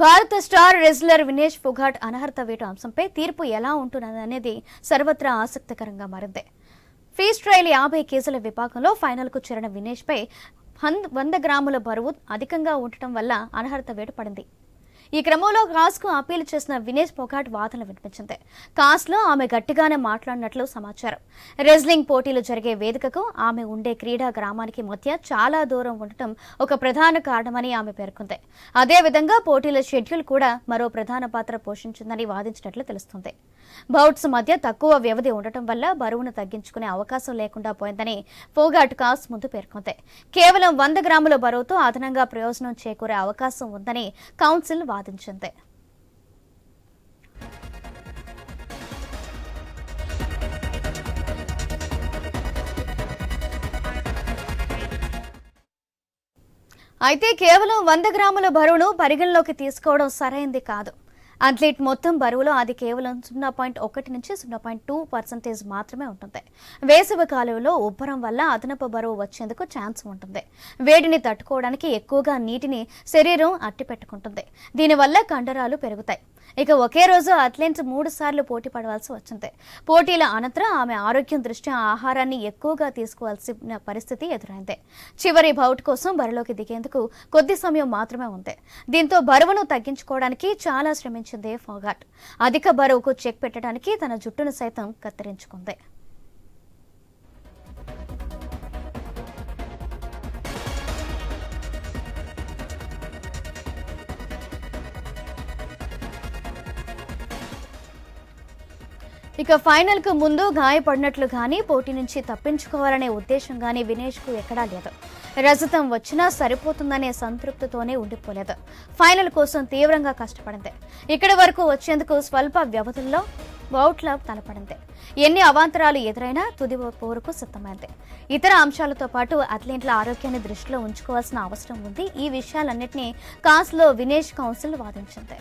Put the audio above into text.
భారత star wrestler Vinesh Phogat అనర్హత వేటు అంశంపై తీర్పు ఎలా ఉంటుందనేది సర్వత్రా ఆసక్తికరంగా మారింది. ఫీస్ ట్రయల్ యాభై కేసుల విభాగంలో ఫైనల్కు చేరిన వినేష్పై వంద గ్రాముల బరువు అధికంగా ఉండటం వల్ల అనర్హత వేటు పడింది. ఈ క్రమంలో కాస్కు అప్పీల్ చేసిన వినేష్ పొగాట్ వాదనలు వినిపించింది. కాస్లో ఆమె గట్టిగానే మాట్లాడినట్లు సమాచారం. రెజ్లింగ్ పోటీలు జరిగే వేదికకు ఆమె ఉండే క్రీడా గ్రామానికి మధ్య చాలా దూరం ఉండటం ఒక ప్రధాన కారణమని ఆమె పేర్కొంది. అదేవిధంగా పోటీల షెడ్యూల్ కూడా మరో ప్రధాన పాత్ర పోషించిందని వాదించినట్లు తెలుస్తుంది. బౌట్స్ మధ్య తక్కువ వ్యవధి ఉండటం వల్ల బరువును తగ్గించుకునే అవకాశం లేకుండా పోయిందని ఫోగాట్ కాస్ ముందు పేర్కొంది. కేవలం వంద గ్రాముల బరువుతో అదనంగా ప్రయోజనం చేకూరే అవకాశం ఉందని కౌన్సిల్ వాదించింది. అయితే కేవలం వంద గ్రాముల బరువును పరిగణలోకి తీసుకోవడం సరైంది కాదు. అథ్లీట్ మొత్తం బరువులో అది కేవలం సున్నా పాయింట్ ఒకటి నుంచి సున్నా పాయింట్ టూ పర్సెంటేజ్ మాత్రమే ఉంటుంది. వేసవి కాలంలో ఉబ్బరం వల్ల అదనపు బరువు వచ్చేందుకు ఛాన్స్ ఉంటుంది. వేడిని తట్టుకోవడానికి ఎక్కువగా నీటిని శరీరం అట్టి పెట్టుకుంటుంది దీనివల్ల కండరాలు పెరుగుతాయి. ఇక ఒకే రోజు అథ్లెట్ మూడు సార్లు పోటీ పడవలసి వచ్చింది. పోటీల అనంతరం ఆమె ఆరోగ్యం దృష్ట్యా ఆహారాన్ని ఎక్కువగా తీసుకోవాల్సిన పరిస్థితి ఎదురైంది. చివరి బౌట్ కోసం బరిలోకి దిగేందుకు కొద్ది సమయం మాత్రమే ఉంది. దీంతో బరువును తగ్గించుకోవడానికి చాలా శ్రమించింది ఫోగాట్. అధిక బరువుకు చెక్ పెట్టడానికి తన జుట్టును సైతం కత్తిరించుకుంది. ఇక ఫైనల్కు ముందు గాయపడినట్లు కానీ పోటీ నుంచి తప్పించుకోవాలనే ఉద్దేశం కానీ వినేష్కు ఎక్కడా లేదు. రజతం వచ్చినా సరిపోతుందనే సంతృప్తితోనే ఉండిపోలేదు. ఫైనల్ కోసం తీవ్రంగా కష్టపడింది. ఇక్కడి వరకు వచ్చేందుకు స్వల్ప వ్యవధుల్లో బౌట్ల తలపడింది. ఎన్ని అవాంతరాలు ఎదురైనా తుది పోరుకు సిద్ధమైంది. ఇతర అంశాలతో పాటు అథ్లెట్ల ఆరోగ్యాన్ని దృష్టిలో ఉంచుకోవాల్సిన అవసరం ఉంది. ఈ విషయాలన్నింటినీ కాస్లో వినేష్ కౌన్సిల్ వాదించింది.